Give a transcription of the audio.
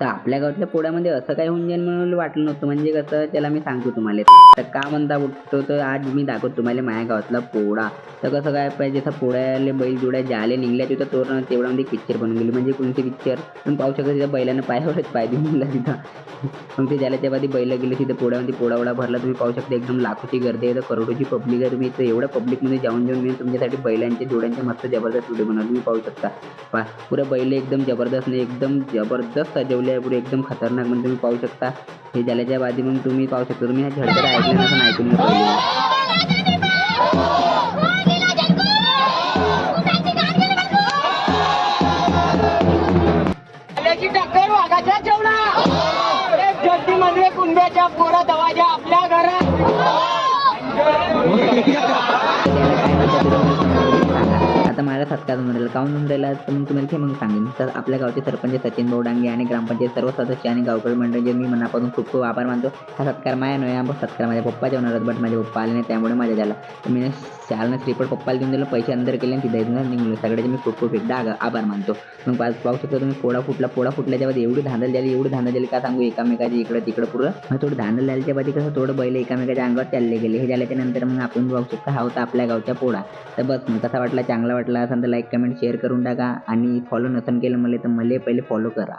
तर आपल्या गावातल्या पोळ्यामध्ये असं काय होऊन जाईल म्हणून वाटलं नव्हतं. म्हणजे कसं त्याला मी सांगतो तुम्हाला. तर का म्हणता उठतो तर आज मी दाखवतो तुम्हाला माझ्या गावातला पोळा. तर कसं काय पाहिजे जसं पोळ्याले बैल जोड्या ज्याले निघल्या तिथं तोरण तेवढ्यामध्ये पिक्चर बनून गेली म्हणजे कोणते पिक्चर पण पाहू शकत तिथं बैलानं पायावरच पाय देऊन गेला तिथं. मग ते ज्याला त्यामध्ये बैल गेले तिथं पोळ्यामध्ये पोळावडा भरला तुम्ही पाहू शकता एकदम लाखोची गर्दी आहे. तर करोडोची पब्लिक आहे. तुम्ही इथं एवढ्या पब्लिकमध्ये जाऊन जाऊन मी तुमच्यासाठी बैलांचे जोड्यांचे मस्त जबरदस्त व्हिडिओ बनवले तुम्ही पाहू शकता. पा पुरं बैल एकदम जबरदस्त नाही एकदम जबरदस्त सजवले आहे पुढे एकदम खतरनाक म्हणजे तुम्ही पाहू शकता. हे झाल्याच्या बाजी मग तुम्ही पाहू शकता. तुम्ही हा झडकर ऐकलं नसून ऐकून पहिले जेवणा एक जल्दी म्हणजे कुंब्याच्या पोरा दवाच्या आपल्या घरात. आता मला सत्कार म्हणेल काऊन म्हणून राहिला तर मग तुम्हाला ते मग सांगेन. तर आपल्या गावचे सरपंच सचिन बोडांगे आणि ग्रामपंचायत सर्व सदस्य आणि गावकरी मंडळी मी मनापासून खूप खूप आभार मानतो. हा सत्कार माया नव्हे हा सत्कार माझ्या पप्पाच्या होणार बट माझे पप्पा आले नाही त्यामुळे माझ्या झाला तर मी शाळेनं श्रीपट पप्पाला देऊन दिलं पैसे अंदर केले आणि तिथे इथून सगळ्याचे मी खूप खूप एकदा आभार मानतो. मग पाच पाहू शकता तुम्ही पोळा फुटला पोळा फुटल्याच्या बाद एवढी धांदल झाली एवढी धांदल झाली का सांगू एकामेकाची इकडं तिकडं पुरं. मग थोडं धांदल झाल्याच्या बादी कसं थोडं बैल एकामेकाच्या अंगावर चालले गेले. हे झाल्याच्यानंतर मग आपण पाहू शकता हा होता आपल्या गावचा पोळा तर बस मग कसा वाटला चांगला वाटला असेल तर लाईक कमेंट शेअर करून टाका. आणि फॉलो नसेल केलं मला तर मला पहिले फॉलो करा.